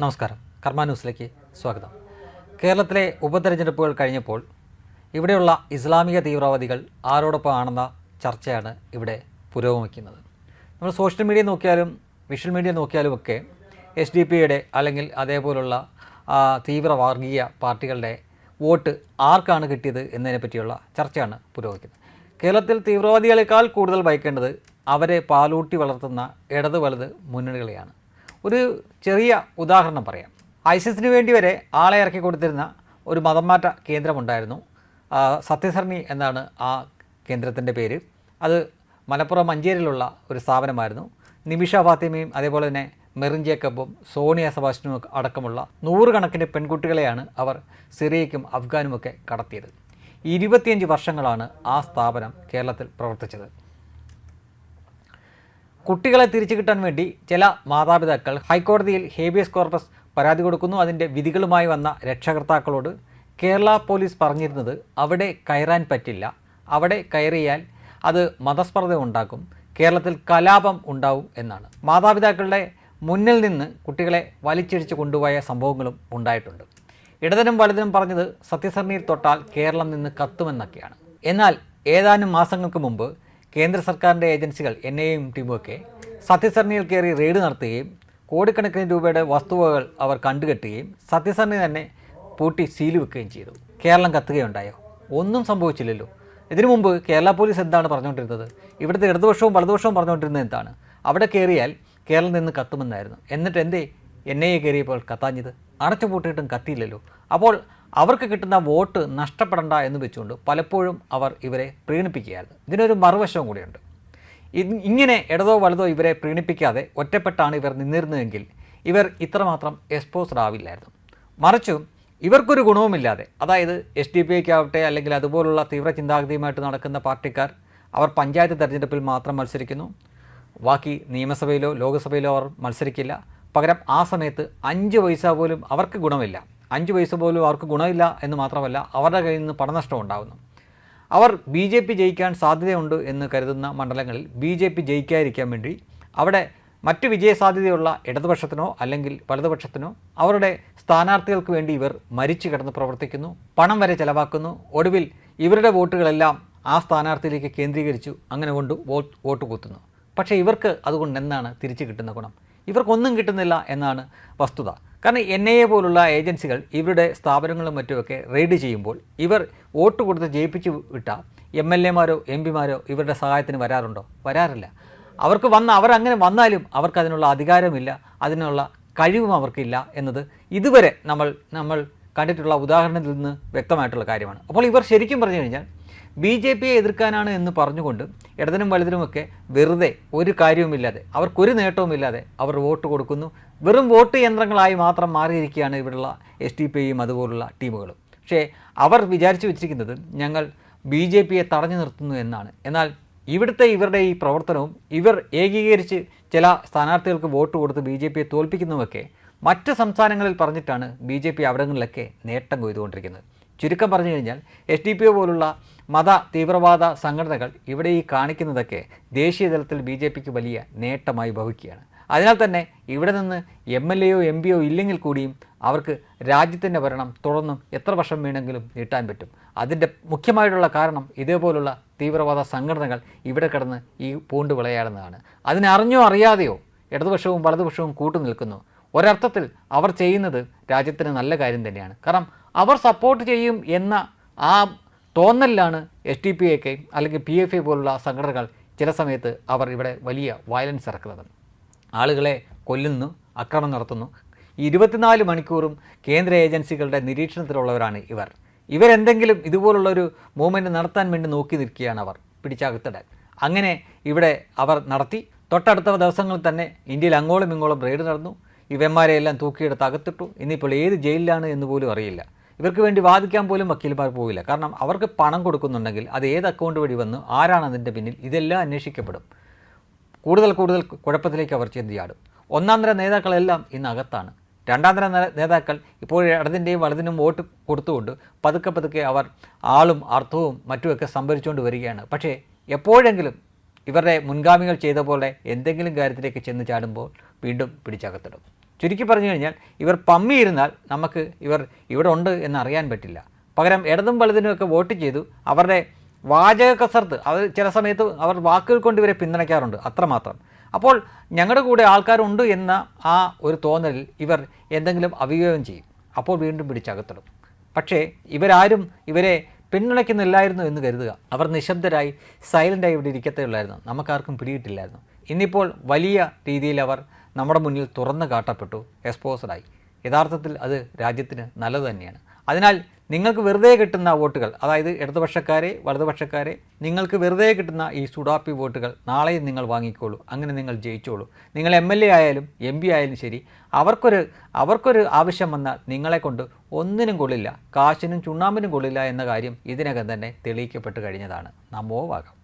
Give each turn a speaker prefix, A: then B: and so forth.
A: നമസ്കാരം. കർമ്മ ന്യൂസിലേക്ക് സ്വാഗതം. കേരളത്തിലെ ഉപതെരഞ്ഞെടുപ്പുകൾ കഴിഞ്ഞപ്പോൾ ഇവിടെയുള്ള ഇസ്ലാമിക തീവ്രവാദികൾ ആരോടൊപ്പം ആണെന്ന ചർച്ചയാണ് ഇവിടെ പുരോഗമിക്കുന്നത്. നമ്മൾ സോഷ്യൽ മീഡിയ നോക്കിയാലും വിഷ്വൽ മീഡിയ നോക്കിയാലും ഒക്കെ എസ് ഡി പിയുടെ അല്ലെങ്കിൽ അതേപോലുള്ള തീവ്രവർഗീയ തീവ്ര വർഗീയ പാർട്ടികളുടെ വോട്ട് ആർക്കാണ് കിട്ടിയത് എന്നതിനെ പറ്റിയുള്ള ചർച്ചയാണ് പുരോഗമിക്കുന്നത്. കേരളത്തിൽ തീവ്രവാദികളെക്കാൾ കൂടുതൽ ഭയക്കേണ്ടത് അവരെ പാലൂട്ടി വളർത്തുന്ന ഇടത് വലത് മുന്നണികളെയാണ്. ഒരു ചെറിയ ഉദാഹരണം പറയാം. ഐസിസിന് വേണ്ടി വരെ ആളെ ഇറക്കി കൊടുത്തിരുന്ന ഒരു മതം മാറ്റ കേന്ദ്രമുണ്ടായിരുന്നു സത്യസരണി എന്നാണ് ആ കേന്ദ്രത്തിന്റെ പേര്. അത് മലപ്പുറം മഞ്ചേരിയിലുള്ള ഒരു സ്ഥാപനമായിരുന്നു. നിമിഷ ഫാത്തിമയും അതേപോലെ തന്നെ മെറിൻ ജേക്കബും സോണിയ സെബാസ്റ്റ്യനും ഒക്കെ അടക്കമുള്ള നൂറുകണക്കിന് പെൺകുട്ടികളെയാണ് അവർ സിറിയയ്ക്കും അഫ്ഗാനുമൊക്കെ കടത്തിയത്. ഇരുപത്തിയഞ്ച് വർഷങ്ങളാണ് ആ സ്ഥാപനം കേരളത്തിൽ പ്രവർത്തിച്ചത്. കുട്ടികളെ തിരിച്ചു കിട്ടാൻ വേണ്ടി ചില മാതാപിതാക്കൾ ഹൈക്കോടതിയിൽ ഹേബിയസ് കോർപ്പസ് പരാതി കൊടുക്കുന്നു. അതിന്റെ വിധികളുമായി വന്ന രക്ഷകർത്താക്കളോട് കേരള പോലീസ് പറഞ്ഞിരുന്നത് അവിടെ കയറാൻ പറ്റില്ല. അവിടെ കയറിയാൽ അത് മതസ്പർദ്ധ ഉണ്ടാക്കും. കേരളത്തിൽ കലാപം ഉണ്ടാവും എന്നാണ്. മാതാപിതാക്കളുടെ മുന്നിൽ നിന്ന് കുട്ടികളെ വലിച്ചിഴിച്ച് കൊണ്ടുപോയ സംഭവങ്ങളും ഉണ്ടായിട്ടുണ്ട്. ഇടതിനും വലതിനും പറഞ്ഞത് സത്യസരണിയിൽ തൊട്ടാൽ കേരളം നിന്ന് കത്തുമെന്നൊക്കെയാണ്. എന്നാൽ ഏതാനും മാസങ്ങൾക്ക് മുമ്പ് കേന്ദ്ര സർക്കാരിന്റെ ഏജൻസികൾ എൻ ഐയും ടീമുമൊക്കെ സത്യസരണിയിൽ കയറി റെയ്ഡ് നടത്തുകയും കോടിക്കണക്കിന് രൂപയുടെ വസ്തുവകൾ അവർ കണ്ടുകെട്ടുകയും സത്യസരണി തന്നെ പൂട്ടി സീൽ വെക്കുകയും ചെയ്തു. കേരളം കത്തുകയുണ്ടായോ? ഒന്നും സംഭവിച്ചില്ലല്ലോ. ഇതിനു മുമ്പ് കേരള പോലീസ് എന്താണ് പറഞ്ഞുകൊണ്ടിരുന്നത്? ഇവിടുത്തെ ഇടതുപക്ഷവും വലതുപക്ഷവും പറഞ്ഞുകൊണ്ടിരുന്നത് എന്താണ്? അവിടെ കയറിയാൽ കേരളം നിന്ന് കത്തുമെന്നായിരുന്നു. എന്നിട്ട് എന്തേ? എൻ ഐ എ കയറിയപ്പോൾ കത്താഞ്ഞത്. അടച്ചു പൂട്ടിയിട്ടും കത്തിയില്ലല്ലോ. അപ്പോൾ അവർക്ക് കിട്ടുന്ന വോട്ട് നഷ്ടപ്പെടണ്ട എന്ന് വെച്ചുകൊണ്ട് പലപ്പോഴും അവർ ഇവരെ പ്രീണിപ്പിക്കുകയായിരുന്നു. ഇതിനൊരു മറുവശവും കൂടിയുണ്ട്. ഇങ്ങനെ ഇടതോ വലതോ ഇവരെ പ്രീണിപ്പിക്കാതെ ഒറ്റപ്പെട്ടാണ് ഇവർ നിന്നിരുന്നതെങ്കിൽ ഇവർ ഇത്രമാത്രം എക്സ്പോസ്ഡ് ആവില്ലായിരുന്നു. മറിച്ച് ഇവർക്കൊരു ഗുണവുമില്ലാതെ അതായത് എസ് ഡി പി ഐക്കാവട്ടെ അല്ലെങ്കിൽ അതുപോലുള്ള തീവ്ര ചിന്താഗതിയുമായിട്ട് നടക്കുന്ന പാർട്ടിക്കാർ അവർ പഞ്ചായത്ത് തെരഞ്ഞെടുപ്പിൽ മാത്രം മത്സരിക്കുന്നു. ബാക്കി നിയമസഭയിലോ ലോക്സഭയിലോ അവർ മത്സരിക്കില്ല. പകരം ആ സമയത്ത് അഞ്ച് പൈസ പോലും അവർക്ക് ഗുണമില്ല. അഞ്ച് പൈസ പോലും അവർക്ക് ഗുണമില്ല എന്ന് മാത്രമല്ല അവരുടെ കയ്യിൽ നിന്ന് പണനഷ്ടം ഉണ്ടാകുന്നു അവർ ബി ജെ പി ജയിക്കാൻ സാധ്യതയുണ്ട് എന്ന് കരുതുന്ന മണ്ഡലങ്ങളിൽ ബി ജെ പി ജയിക്കാതിരിക്കാൻ വേണ്ടി അവിടെ മറ്റ് വിജയസാധ്യതയുള്ള ഇടതുപക്ഷത്തിനോ അല്ലെങ്കിൽ വലതുപക്ഷത്തിനോ അവരുടെ സ്ഥാനാർത്ഥികൾക്ക് വേണ്ടി ഇവർ മരിച്ചു കിടന്ന് പ്രവർത്തിക്കുന്നു പണം വരെ ചിലവാക്കുന്നു. ഒടുവിൽ ഇവരുടെ വോട്ടുകളെല്ലാം ആ സ്ഥാനാർത്ഥിയിലേക്ക് കേന്ദ്രീകരിച്ചു അങ്ങനെ കൊണ്ട് വോട്ട് വോട്ട് കുത്തുന്നു. പക്ഷേ ഇവർക്ക് അതുകൊണ്ട് എന്താണ് തിരിച്ചു കിട്ടുന്ന ഗുണം? ഇവർക്കൊന്നും കിട്ടുന്നില്ല എന്നാണ് വസ്തുത. കാരണം എൻ ഐ എ പോലുള്ള ഏജൻസികൾ ഇവരുടെ സ്ഥാപനങ്ങളും മറ്റുമൊക്കെ റെയ്ഡ് ചെയ്യുമ്പോൾ ഇവർ വോട്ട് കൊടുത്ത് ജയിപ്പിച്ചു വിട്ട എം എൽ എമാരോ എം പിമാരോ ഇവരുടെ സഹായത്തിന് വരാറുണ്ടോ? വരാറില്ല. അവർക്ക് വന്ന അവർ അങ്ങനെ വന്നാലും അവർക്ക് അതിനുള്ള അധികാരമില്ല അതിനുള്ള കഴിവും അവർക്കില്ല എന്നത് ഇതുവരെ നമ്മൾ നമ്മൾ കണ്ടിട്ടുള്ള ഉദാഹരണത്തിൽ നിന്ന് വ്യക്തമായിട്ടുള്ള കാര്യമാണ്. അപ്പോൾ ഇവർ ശരിക്കും പറഞ്ഞു കഴിഞ്ഞാൽ ബി ജെ പിയെ എതിർക്കാനാണ് എന്ന് പറഞ്ഞുകൊണ്ട് ഇടതിനും വലുതിനുമൊക്കെ വെറുതെ ഒരു കാര്യവുമില്ലാതെ അവർക്കൊരു നേട്ടവുമില്ലാതെ അവർ വോട്ട് കൊടുക്കുന്നു. വെറും വോട്ട് യന്ത്രങ്ങളായി മാത്രം മാറിയിരിക്കുകയാണ് ഇവിടെയുള്ള എസ് ഡി പി ഐയും അതുപോലുള്ള ടീമുകളും. പക്ഷേ അവർ വിചാരിച്ചു വെച്ചിരിക്കുന്നത് ഞങ്ങൾ ബി ജെ പിയെ തടഞ്ഞു നിർത്തുന്നു എന്നാണ്. എന്നാൽ ഇവിടുത്തെ ഇവരുടെ ഈ പ്രവർത്തനവും ഇവർ ഏകീകരിച്ച് ചില സ്ഥാനാർത്ഥികൾക്ക് വോട്ട് കൊടുത്ത് ബി ജെ പിയെ തോൽപ്പിക്കുന്നതുമൊക്കെ മറ്റ് സംസ്ഥാനങ്ങളിൽ പറഞ്ഞിട്ടാണ് ബി ജെ പി അവിടങ്ങളിലൊക്കെ നേട്ടം കൊയ്തുകൊണ്ടിരിക്കുന്നത്. ചുരുക്കം പറഞ്ഞു കഴിഞ്ഞാൽ എസ് ഡി പി ഒ പോലുള്ള മത തീവ്രവാദ സംഘടനകൾ ഇവിടെ ഈ കാണിക്കുന്നതൊക്കെ ദേശീയ തലത്തിൽ ബി ജെ പിക്ക് വലിയ നേട്ടമായി ഭവിക്കുകയാണ് അതിനാൽ തന്നെ ഇവിടെ നിന്ന് എം എൽ എയോ എം പിയോ ഇല്ലെങ്കിൽ കൂടിയും അവർക്ക് രാജ്യത്തിന്റെ ഭരണം തുടർന്നും എത്ര വർഷം വേണമെങ്കിലും നീട്ടാൻ പറ്റും. അതിന്റെ മുഖ്യമായിട്ടുള്ള കാരണം ഇതേപോലുള്ള തീവ്രവാദ സംഘടനകൾ ഇവിടെ കിടന്ന് ഈ പൂണ്ട് വിളയാടുന്നതാണ്. അതിനറിഞ്ഞോ അറിയാതെയോ ഇടതുപക്ഷവും വലതുപക്ഷവും കൂട്ടു നിൽക്കുന്നു. ഒരർത്ഥത്തിൽ അവർ ചെയ്യുന്നത് രാജ്യത്തിന് നല്ല കാര്യം തന്നെയാണ്. കാരണം അവർ സപ്പോർട്ട് ചെയ്യും എന്ന ആ തോന്നലിലാണ് എസ് ടി പി ഒക്കെ അല്ലെങ്കിൽ പി എഫ് ഐ പോലുള്ള സംഘടനകൾ ചില സമയത്ത് അവർ ഇവിടെ വലിയ വയലൻസ് ഇറക്കുന്നത്. ആളുകളെ കൊല്ലുന്നു ആക്രമണം നടത്തുന്നു. ഇരുപത്തിനാല് മണിക്കൂറും കേന്ദ്ര ഏജൻസികളുടെ നിരീക്ഷണത്തിലുള്ളവരാണ് ഇവർ. ഇവരെന്തെങ്കിലും ഇതുപോലുള്ളൊരു മൂവ്മെന്റ് നടത്താൻ വേണ്ടി നോക്കി നിൽക്കുകയാണ് അവർ. പിടിച്ചകത്തിടാൻ. അങ്ങനെ ഇവിടെ അവർ നടത്തി. തൊട്ടടുത്ത ദിവസങ്ങളിൽ തന്നെ ഇന്ത്യയിൽ അങ്ങോളം ഇങ്ങോളം റെയ്ഡ് നടന്നു. ഇവന്മാരെയെല്ലാം തൂക്കിയെടുത്ത് അകത്തിട്ടു. ഇന്നിപ്പോൾ ഏത് ജയിലിലാണ് എന്ന് പോലും അറിയില്ല. ഇവർക്ക് വേണ്ടി വാദിക്കാൻ പോലും വക്കീൽമാർ പോവില്ല. കാരണം അവർക്ക് പണം കൊടുക്കുന്നുണ്ടെങ്കിൽ അത് ഏത് അക്കൗണ്ട് വഴി വന്നു ആരാണ് അതിന്റെ പിന്നിൽ ഇതെല്ലാം അന്വേഷിക്കപ്പെടും. കൂടുതൽ കൂടുതൽ കുഴപ്പത്തിലേക്ക് അവർ ചെന്തിയാടും ഒന്നാം തര നേതാക്കളെല്ലാം ഇന്ന് അകത്താണ്. രണ്ടാം തര നേതാക്കൾ ഇപ്പോൾ ഇടതിന്റെയും വലതിനും വോട്ട് കൊടുത്തുകൊണ്ട് പതുക്കെ പതുക്കെ അവർ ആളും അർത്ഥവും മറ്റുമൊക്കെ സംഭരിച്ചുകൊണ്ട് വരികയാണ്. പക്ഷേ എപ്പോഴെങ്കിലും ഇവരുടെ മുൻഗാമികൾ ചെയ്ത പോലെ എന്തെങ്കിലും കാര്യത്തിലേക്ക് ചെന്ന് ചാടുമ്പോൾ വീണ്ടും പിടിച്ചകത്തിടും. ചുരുക്കി പറഞ്ഞു കഴിഞ്ഞാൽ ഇവർ പമ്മിയിരുന്നാൽ നമുക്ക് ഇവർ ഇവിടെ ഉണ്ട് എന്നറിയാൻ പറ്റില്ല. പകരം ഇടതും വലതിനുമൊക്കെ വോട്ട് ചെയ്തു അവരുടെ വാചക കസർത്ത് അവർ ചില സമയത്ത് അവർ വാക്കുകൾ കൊണ്ട് ഇവരെ പിന്തുണയ്ക്കാറുണ്ട് അത്രമാത്രം. അപ്പോൾ ഞങ്ങളുടെ കൂടെ ആൾക്കാരുണ്ട് എന്ന ആ ഒരു തോന്നലിൽ ഇവർ എന്തെങ്കിലും അഭിയോഗം ചെയ്യും. അപ്പോൾ വീണ്ടും പിടിച്ചകത്തിടും പക്ഷേ ഇവരാരും ഇവരെ പിന്തുണയ്ക്കുന്നില്ലായിരുന്നു എന്ന് കരുതുക. അവർ നിശബ്ദരായി സൈലന്റായി ഇവിടെ ഇരിക്കത്തേ ഉള്ളായിരുന്നു. നമുക്കാർക്കും പിടിയിട്ടില്ലായിരുന്നു ഇന്നിപ്പോൾ വലിയ രീതിയിൽ അവർ നമ്മുടെ മുന്നിൽ തുറന്നു കാട്ടപ്പെട്ടു എക്സ്പോസഡായി യഥാർത്ഥത്തിൽ അത് രാജ്യത്തിന് നല്ലത് തന്നെയാണ്. അതിനാൽ നിങ്ങൾക്ക് വെറുതെ കിട്ടുന്ന വോട്ടുകൾ അതായത് ഇടതുപക്ഷക്കാരെ വലതുപക്ഷക്കാരെ നിങ്ങൾക്ക് വെറുതെ കിട്ടുന്ന ഈ സുഡാപ്പി വോട്ടുകൾ നാളെയും നിങ്ങൾ വാങ്ങിക്കോളൂ അങ്ങനെ നിങ്ങൾ ജയിച്ചോളൂ. നിങ്ങൾ എം എൽ എ ആയാലും എം പി ആയാലും ശരി അവർക്കൊരു അവർക്കൊരു ആവശ്യം വന്നാൽ നിങ്ങളെ കൊണ്ട് ഒന്നിനും കൊള്ളില്ല കാശിനും ചുണ്ണാമ്പിനും കൊള്ളില്ല എന്ന കാര്യം ഇതിനകം തന്നെ തെളിയിക്കപ്പെട്ട് കഴിഞ്ഞതാണ്. നമ്മോ വാകം.